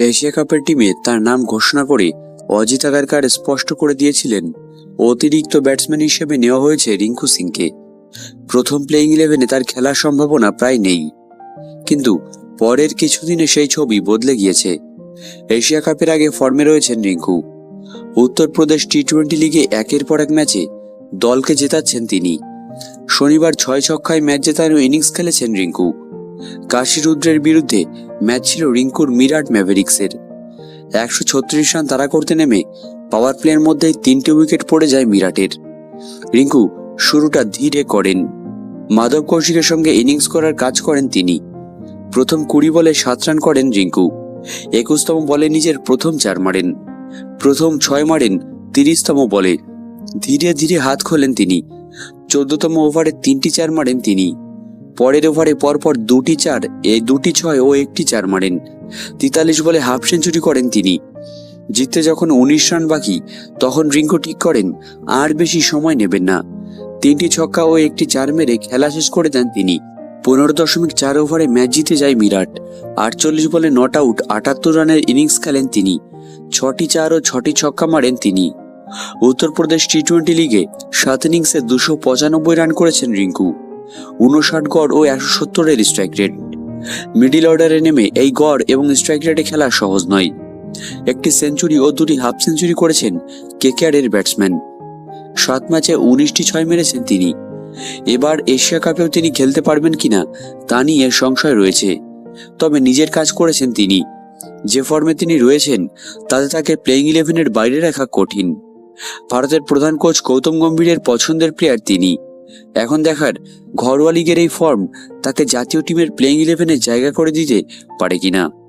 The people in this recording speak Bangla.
এশিয়া কাপের টিমে তার নাম ঘোষণা করে অজিত আগারকার স্পষ্ট করে দিয়েছিলেন। অতিরিক্ত ব্যাটসম্যান হিসেবে নেওয়া হয়েছে রিঙ্কু সিংকে। প্রথম প্লেইং ইলেভেনে তার খেলার সম্ভাবনা প্রায় নেই। কিন্তু পরের কিছুদিনে সেই ছবি বদলে গিয়েছে। এশিয়া কাপের আগে ফর্মে রয়েছেন রিঙ্কু। উত্তরপ্রদেশ টি টোয়েন্টি লিগে একের পর এক ম্যাচে দলকে জেতাচ্ছেন তিনি। শনিবার ছয় ছক্কায় ম্যাচ জেতানো ইনিংস খেলেছেন রিঙ্কু। কাশী রুদ্রের বিরুদ্ধে ম্যাচ ছিল রিঙ্কুর মিরাট ম্যাভেরিক্সের। একশো ছত্রিশ রান তাড়া করতে নেমে পাওয়ার প্লের মধ্যেই তিনটে উইকেট পড়ে যায় মিরাটের। রিঙ্কু শুরুটা ধীরে করেন। মাধব কৌশিকের সঙ্গে ইনিংস করার কাজ করেন তিনি। প্রথম কুড়ি বলে সাত রান করেন রিঙ্কু। একুশতম বলে নিজের প্রথম চার মারেন। প্রথম ছয় মারেন তিরিশতম বলে। ধীরে ধীরে হাত খোলেন তিনি। চোদ্দতম ওভারে তিনটি চার মারেন তিনি। পরের ওভারে পরপর দুটি চার এ দুটি ছয় ও একটি চার মারেন। তেতাল্লিশ বলে হাফ সেঞ্চুরি করেন তিনি। জিততে যখন উনিশ রান বাকি, তখন রিঙ্কু ঠিক করেন, আর বেশি সময় নেবেন না। তিনটি ছক্কা ও একটি চার মেরে খেলা শেষ করে দেন তিনি। পনেরো দশমিক চার ওভারে ম্যাচ জিতে যায় মিরাট। আটচল্লিশ বলে নট আউট, আটাত্তর রানের ইনিংস খেলেন তিনি। ছটি চার ও ছটি ছক্কা মারেন তিনি। উত্তরপ্রদেশ টি টোয়েন্টি লিগে সাত ইনিংসে দুশো পঁচানব্বই রান করেছেন রিঙ্কু। উনষাট গড় ও একশো সত্তরের স্ট্রাইক রেট মিডিল অর্ডারে নেমে এই গড় এবং স্ট্রাইক রেটে খেলা সহজ নয়। একটি সেঞ্চুরি ও দুটি হাফ সেঞ্চুরি করেছেন কেকেআরের ব্যাটসম্যান সাত ম্যাচে উনিশটি ছয় মেরেছেন তিনি। এবার এশিয়া কাপেও তিনি খেলতে পারবেন কিনা তা নিয়ে সংশয় রয়েছে। তবে নিজের কাজ করেছেন তিনি। যে ফর্মে তিনি রয়েছেন, তাতে তাকে প্লেইং ইলেভেনের বাইরে রাখা কঠিন। ভারতের প্রধান কোচ গৌতম গম্ভীরের পছন্দের প্লেয়ার তিনি। এখন দেখার ঘরোয়া লিগের এই ফর্ম তাকে জাতীয় টিমের প্লেইং ইলেভেনে জায়গা করে দিতে পারে কিনা।